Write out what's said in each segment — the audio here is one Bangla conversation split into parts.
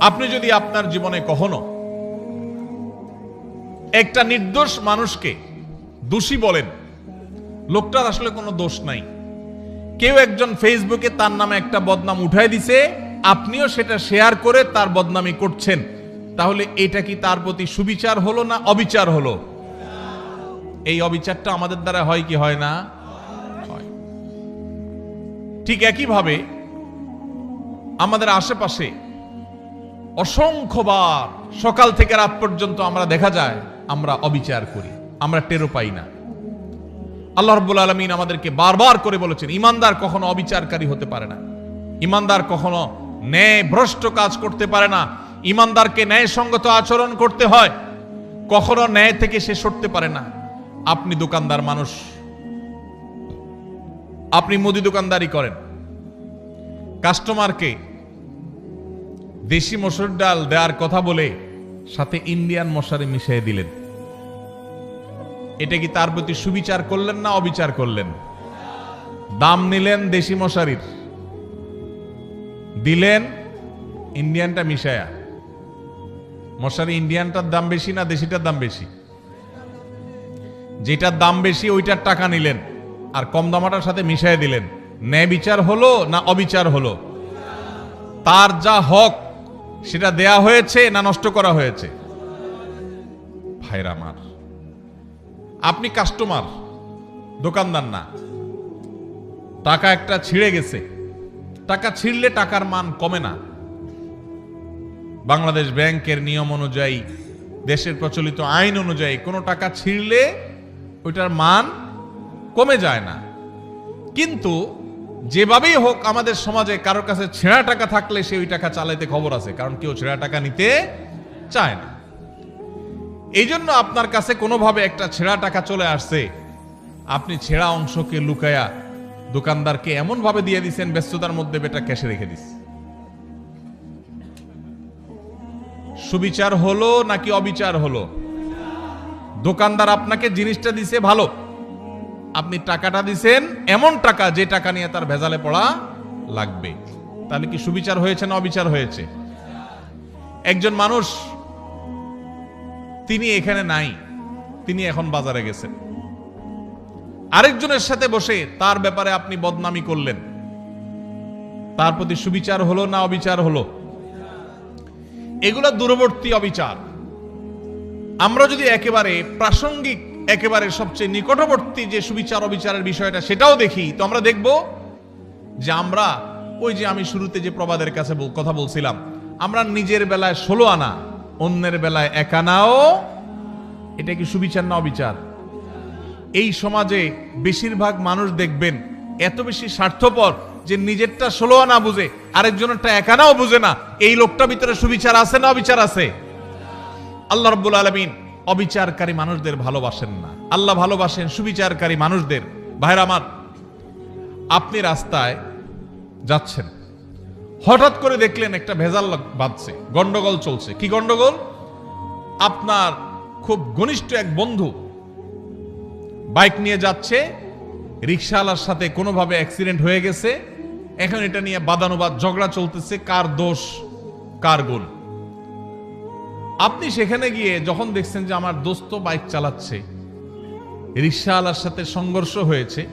আপনি যদি আপনার জীবনে কখনো একটা নির্দোষ মানুষকে দোষী বলেন, লোকটার আসলে কোনো দোষ নাই। কেউ একজন ফেসবুকে তার নামে একটা বদনাম উঠাই দিছে, আপনিও সেটা শেয়ার করে তার বদনামি করছেন। তাহলে এটা কি তার প্রতি সুবিচার হলো না অবিচার হলো? এই অবিচারটা আমাদের দ্বারা হয় কি হয় না? ঠিক একইভাবে আমাদের আশেপাশে অসংখ্যবার সকাল থেকে রাত পর্যন্ত আমরা দেখা যায়, আমরা অবিচার করি, আমরা টেরো পাই না। আল্লাহ রব্বুল আলমিন আমাদেরকে বারবার করে বলেছেন, ইমানদার কখনো অবিচারকারী হতে পারে না। ইমানদার কখনো ন্যায় ভ্রষ্ট কাজ করতে পারে না। ইমানদারকে ন্যায়সঙ্গত আচরণ করতে হয়। কখনো ন্যায় থেকে সে সরতে পারে না। আপনি দোকানদার মানুষ। আপনি মুদি দোকানদারি করেন। কাস্টমারকে দেশি মসুর ডাল দেওয়ার কথা বলে সাথে ইন্ডিয়ান মশারি মিশিয়ে দিলেন। এটা কি তার প্রতি সুবিচার করলেন না অবিচার করলেন? দাম নিলেন দেশি মশারির। দিলেন ইন্ডিয়ানটা মিশায়া। মশারি ইন্ডিয়ানটার দাম বেশি না দেশিটার দাম বেশি? যেটার দাম বেশি ওইটার টাকা নিলেন আর কম দামাটার সাথে মিশাই দিলেন। ন্যায় বিচার হলো না অবিচার হলো? তার যা হক সেটা দেয়া হয়েছে না নষ্ট করা হয়েছে? ভাইরা আমার, আপনি কাস্টমার দোকানদার না। টাকা একটা ছিঁড়ে গেছে। টাকা ছিঁড়লে টাকার মান কমে না। বাংলাদেশ ব্যাংকের নিয়ম অনুযায়ী, দেশের প্রচলিত আইন অনুযায়ী কোনো টাকা ছিঁড়লে ওইটার মান কমে যায় না। কিন্তু যেভাবেই হোক আমাদের সমাজে কারোর কাছে ছেঁড়া টাকা থাকলে সে ওই টাকা চালাইতে খবর আছে, কারণ কেউ ছেঁড়া টাকা নিতে চায় না। এই জন্য আপনার কাছে কোনোভাবে একটা ছেঁড়া টাকা চলে আসছে, আপনি ছেঁড়া অংশকে লুকায়া দোকানদারকে এমন ভাবে দিয়ে দিচ্ছেন ব্যস্ততার মধ্যে বেটা ক্যাশে রেখে দিস। সুবিচার হলো নাকি অবিচার হলো? দোকানদার আপনাকে জিনিসটা দিছে ভালো আপনি টাকাটা দিছেন, এমন টাকা যে টাকা নিয়ে তার ভেজালে পড়া লাগবে। তাহলে কি সুবিচার হয়েছে না অবিচার হয়েছে? একজন মানুষ, তিনি এখানে নাই, তিনি এখন বাজারে গেছেন। আরেকজনের সাথে বসে তার ব্যাপারে আপনি বদনামি করলেন। তার প্রতি সুবিচার হলো না অবিচার হলো? এগুলো দূরবর্তী অবিচার। আমরা যদি একেবারে প্রাসঙ্গিক একেবারে সবচেয়ে নিকটবর্তী যে সুবিচার অবিচারের বিষয়টা, সেটাও দেখি। তো আমরা দেখব যে আমরা, ওই যে আমি শুরুতে যে প্রবাদের কাছে কথা বলছিলাম, আমরা নিজের বেলায় ষোলো আনা, অন্যের বেলায় এক আনাও, এটা কি সুবিচার না অবিচার? এই সমাজে বেশিরভাগ মানুষ দেখবেন এত বেশি স্বার্থপর যে নিজেরটা ষোলো আনা বুঝে, আরেকজনেরটা একানাও বুঝে না। এই লোকটা ভিতরে সুবিচার আছে না অবিচার আছে? আল্লাহ রব্বুল আলমিন অবিচারকারী মানুষদের ভালোবাসেন না। আল্লাহ ভালোবাসেন সুবিচারকারী মানুষদের। ভাইরা আমার, আপনি রাস্তায় যাচ্ছেন। হঠাৎ করে দেখলেন একটা ভেজাল বাঁধছে গন্ডগোল চলছে। কি গন্ডগোল? আপনার খুব ঘনিষ্ঠ এক বন্ধু বাইক নিয়ে যাচ্ছে রিক্সাওয়ালার সাথে কোনোভাবে অ্যাক্সিডেন্ট হয়ে গেছে। এখন এটা নিয়ে বাদানুবাদ ঝগড়া চলতেছে, কার দোষ, কার গুণ? আপনি সেখানে গিয়ে যখন দেখছেন যে আমার দোস্ত বাইক চালাচ্ছে রিক্সাওয়ালার সাথে সংঘর্ষ হয়েছে,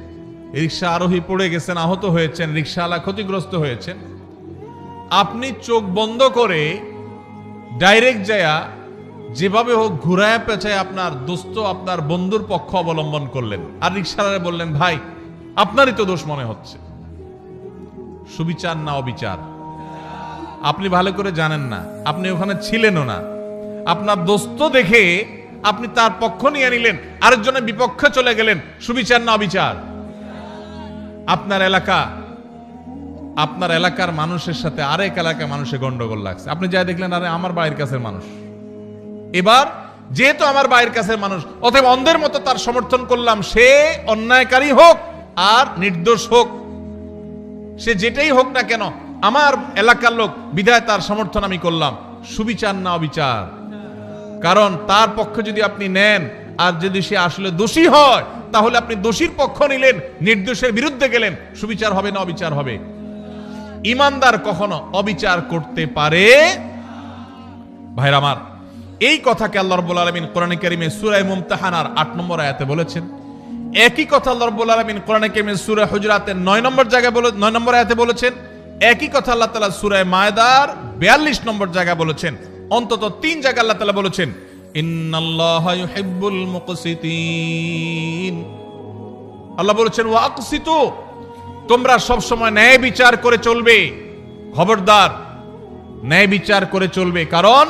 রিক্সা আরোহী পড়ে গেছেন, আহত হয়েছেন, রিক্সাওয়ালা ক্ষতিগ্রস্ত হয়েছেন, আপনি চোখ বন্ধ করে ডাইরেক্ট যায়া যেভাবে হোক ঘুরায় পেঁচায় আপনার দোস্ত, আপনার বন্ধুর পক্ষ অবলম্বন করলেন। আর রিক্সাওয়ালা বললেন, ভাই, আপনারই তো দোষ মনে হচ্ছে। সুবিচার না অবিচার। আপনি ভালো করে জানেন না। আপনি ওখানে ছিলেনও না। আপনার দোস্ত দেখে আপনি তার পক্ষ নিয়ে নিলেন, আরেকজনের বিপক্ষে চলে গেলেন, সুবিচার না অবিচার? আপনার এলাকা, আপনার এলাকার মানুষের সাথে আরেক এলাকার মানুষের গন্ডগোল লাগছে। আপনি যা দেখলেন, আরে আমার বাড়ির কাছের মানুষ। এবার, যেহেতু আমার বাইরের কাছের মানুষ, অতএব অন্ধের মতো তার সমর্থন করলাম, সে অন্যায়কারী হোক আর নির্দোষ হোক। সে যেটাই হোক না কেন, আমার এলাকার লোক বিধায় তার সমর্থন আমি করলাম, সুবিচার না অবিচার। কারণ তার পক্ষে যদি আপনি নেন, আর যদি সে আসলে দোষী হয়, তাহলে আপনি দোষীর পক্ষ নিলেন, নির্দোষের বিরুদ্ধে গেলেন, সুবিচার হবে না অবিচার হবে। ইমানদার কখনো অবিচার করতে পারে ভাইরা আমার, এই কথাকে আল্লাহ রব্বুল আলমিন কোরআন কারিমে সুরাই মুমতাহানার আট নম্বর আয়াতে বলেছেন। একই কথা আল্লাহ রব্বুল আলমিন কোরআন কারিমে সুরা হুজরাতের নয় নম্বর জায়গায় বলে, নয় নম্বর আয়াতে বলেছেন। একই কথা আল্লাহ তালা সুরায় মায়দার বিয়াল্লিশ নম্বর জায়গায় বলেছেন। অন্তত তিন জায়গায় আল্লাহ বলেছেন আল্লাহ বলেছেন ওয়াকসিতু তোমরা সব সময় ন্যায় বিচার করে চলবে। খবরদার, ন্যায় বিচার করে চলবে। কারণ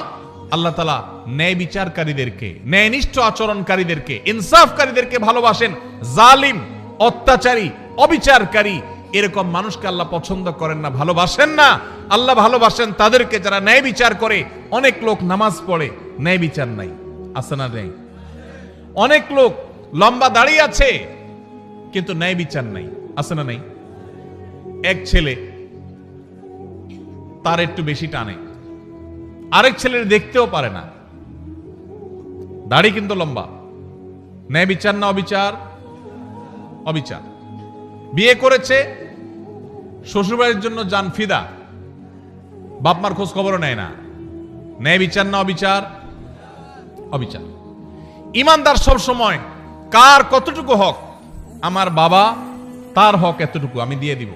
আল্লাহ তালা ন্যায় বিচারকারীদেরকে, ন্যায়নিষ্ঠ আচরণকারীদেরকে, ইনসাফকারীদেরকে ভালোবাসেন। জালিম, অত্যাচারী, অবিচারকারী এরকম মানুষকে আল্লাহ পছন্দ করেন না, ভালোবাসেন না। আল্লাহ ভালোবাসেন তাদেরকে যারা ন্যায় বিচার করে। অনেক লোক নামাজ পড়ে, ন্যায় বিচার নাই। আছে না নেই? অনেক লোক লম্বা দাঁড়িয়ে আছে, কিন্তু ন্যায় বিচার নাই। আছে না নাই? এক ছেলে তার একটু বেশি টানে। আরেক ছেলের দেখতেও পারে না। দাড়ি কিন্তু লম্বা। ন্যায় বিচার না, অবিচার? অবিচার। বিয়ে করেছে শ্বশুরবাড়ির জন্য যান ফিদা। বাপমার খোঁজ খবরও নেয় না। ন্যায় বিচার না অবিচার? অবিচার। ইমানদার সব সময়, কার কতটুকু হক, আমার বাবা তার হক এতটুকু আমি দিয়ে দিব।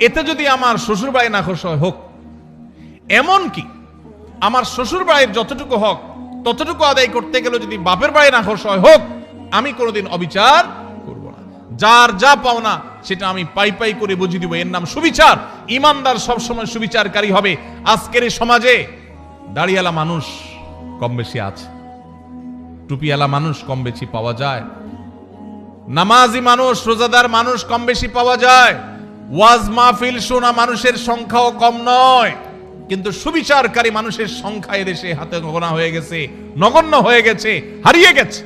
এতে যদি আমার শ্বশুর বাড়ি না খুশ হয়, হোক। এমন কি আমার শ্বশুর বাড়ির যতটুকু হক, ততটুকু আদায় করতে গেলে যদি বাপের বাড়ি না খুশ হয়, হোক, আমি কোনোদিন অবিচার করব না। যার যা পাওনা সেটা আমি পাই পাই করে বুঝিয়ে দিব। এর নাম সুবিচার। ইমানদার সবসময় সুবিচারকারী হবে। আজকের সমাজে দাড়িয়ালা মানুষ কম বেশি আছে। টুপিওয়ালা মানুষ কম বেশি পাওয়া যায়। নামাজি মানুষ, রোজাদার মানুষ কম বেশি পাওয়া যায়। ওয়াজ মাহফিল শোনা মানুষের সংখ্যাও কম নয়। কিন্তু সুবিচারকারী মানুষের সংখ্যা এদেশে হাতে গোনা হয়ে গেছে, নগণ্য হয়ে গেছে, হারিয়ে গেছে।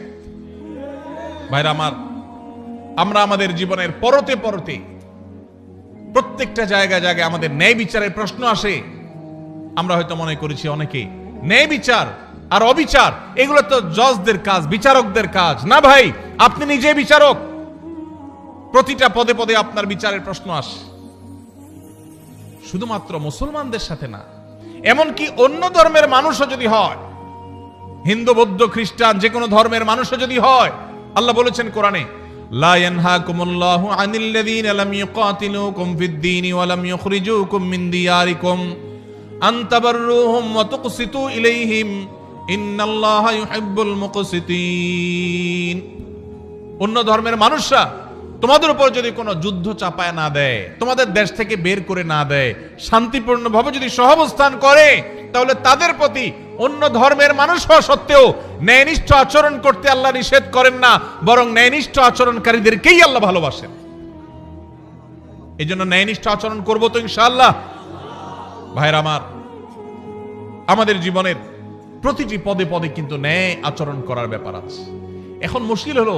ভাইরা আমার আমরা আমাদের জীবনের পরতে পরতে প্রত্যেকটা জায়গায় জায়গায় আমাদের ন্যায় বিচারের প্রশ্ন আসে। আমরা হয়তো মনে করেছি অনেকে, ন্যায় বিচার আর অবিচার, এগুলো তো জজদের কাজ, বিচারকদের কাজ। না ভাই, আপনি নিজে বিচারক। প্রতিটা পদে পদে আপনার বিচারের প্রশ্ন আসে। শুধুমাত্র মুসলমানদের সাথে না, এমনকি অন্য ধর্মের মানুষও যদি হয়, হিন্দু, বৌদ্ধ, খ্রিস্টান যে কোনো ধর্মের মানুষও যদি হয়, আল্লাহ বলেছেন কোরআনে লা ইয়ানহাকুমুল্লাহু আনিল্লাযীনা লাম ইউকাতিলুকুম ফিদ-দীনি ওয়া লাম ইউখরিজুকুম মিন দিয়ারিকুম আন তাবাররুহুম ওয়া তুকসিতু ইলাইহিম ইন্নাল্লাহা ইউহিব্বুল মুকসিতিন। অন্য ধর্মের মানুষরা তোমাদের উপর যদি কোনো যুদ্ধ চাপায় না দেয়, তোমাদের দেশ থেকে বের করে না দেয়, শান্তিপূর্ণভাবে যদি সহাবস্থান করে তাহলে তাদের প্রতি অন্য ধর্মের মানুষ হওয়া সত্ত্বেও ন্যায়নিষ্ঠ আচরণ করতে আল্লাহ নিষেধ করেন না, বরং ন্যায়নিষ্ঠ আচরণকারীদেরকেই আল্লাহ ভালোবাসেন। এই জন্য ন্যায়নিষ্ঠ আচরণ করব তো ইনশাআল্লাহ। ভাইর আমার, আমাদের জীবনের প্রতিটি পদে পদে কিন্তু ন্যায় আচরণ করার ব্যাপার আছে। এখন মুশকিল হলো,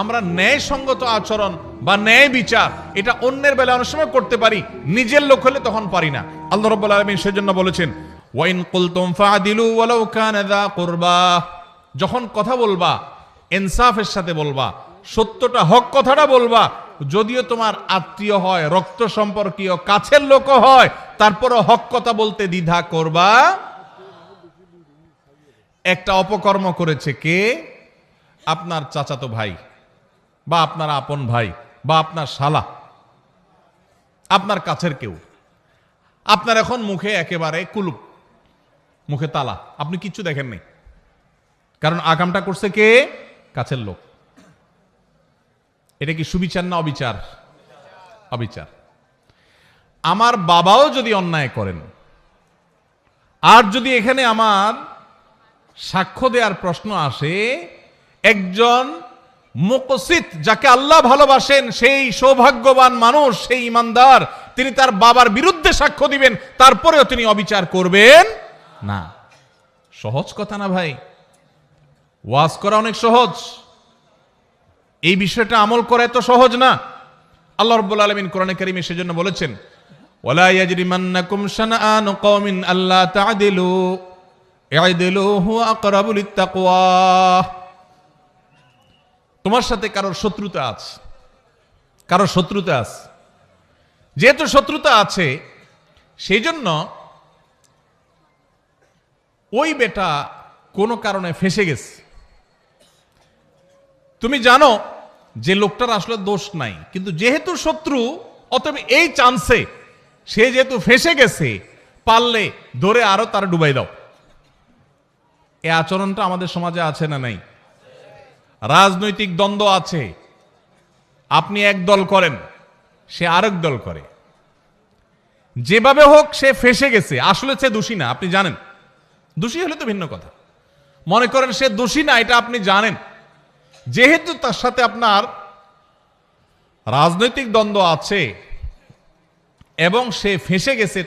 আমরা ন্যায়সঙ্গত আচরণ বা ন্যায় বিচার, এটা অন্যের বেলা অনেক সময় করতে পারি, নিজের লোক হলে তখন পারি না। আল্লাহ রাব্বুল আলামিন সেজন্য বলেছেন ওয়াইন কুলতুম ফাদিলু ওয়ালাউ কানা যা কুরবা। যখন কথা বলবা, ইনসাফের সাথে বলবা, সত্যটা হক কথাটা বলবা, যদিও তোমার আত্মীয় হয়, রক্ত সম্পর্কীয়, কাছের লোক হয়, তারপরও হক কথা বলতে দ্বিধা করবা। একটা অপকর্ম করেছে কে? আপনার চাচাতো ভাই, বা আপনার আপন ভাই, বা আপনার শালা, আপনার কাছের কেউ। আপনার এখন মুখে একেবারে কুলুপ। মুখে তালা। আপনি কিচ্ছু দেখেননি কারণ আগামটা করছে কে? কাছের লোক। এটা কি সুবিচার না অবিচার? অবিচার। আমার বাবাও যদি অন্যায় করেন, আর যদি এখানে আমার সাক্ষ্য দেওয়ার প্রশ্ন আসে, একজন মুকসিত যাকে আল্লাহ ভালোবাসেন, সেই সৌভাগ্যবান মানুষ, সেই ইমানদার, তিনি তার বাবার বিরুদ্ধে সাক্ষ্য দিবেন, তারপরেও তিনি অবিচার করবেন। না। সহজ কথা না ভাই। ওয়াজ করা অনেক সহজ। এই বিষয়টা আমল করা এত সহজ না। আল্লাহ রব্বুল আলমিন কোরআনে কারিমে সেজন্য বলেছেন, ওয়ালা ইয়াজরিমান্নাকুম শানাআন কওমিন আল্লা তা'দিলু, ই'দিলু হুয়া আকরাবু লিত্তাকওয়া। তোমার সাথে কারোর শত্রুতা আছে। কারোর শত্রুতা আছে। যেহেতু শত্রুতা আছে সেই জন্য ওই বেটা কোনো কারণে ফেসে গেছে। তুমি জানো, যে লোকটার আসলে দোষ নাই, কিন্তু যেহেতু শত্রু, অতএব এই চান্সে সে যেহেতু ফেসে গেছে, পারলে ধরে আরও তার ডুবাই দাও। এ আচরণটা আমাদের সমাজে আছে না নাই? রাজনৈতিক দ্বন্দ্ব আছে। আপনি এক দল করেন, সে আরেক দল করে। যেভাবে হোক সে ফেসে গেছে, আসলে সে দোষী না, আপনি জানেন। দোষী হলে তো ভিন্ন কথা। মনে করেন সে দোষী না, এটা আপনি জানেন। যেহেতু তার সাথে আপনার রাজনৈতিক দ্বন্দ্ব আছে এবং সে ফেঁসে গেছে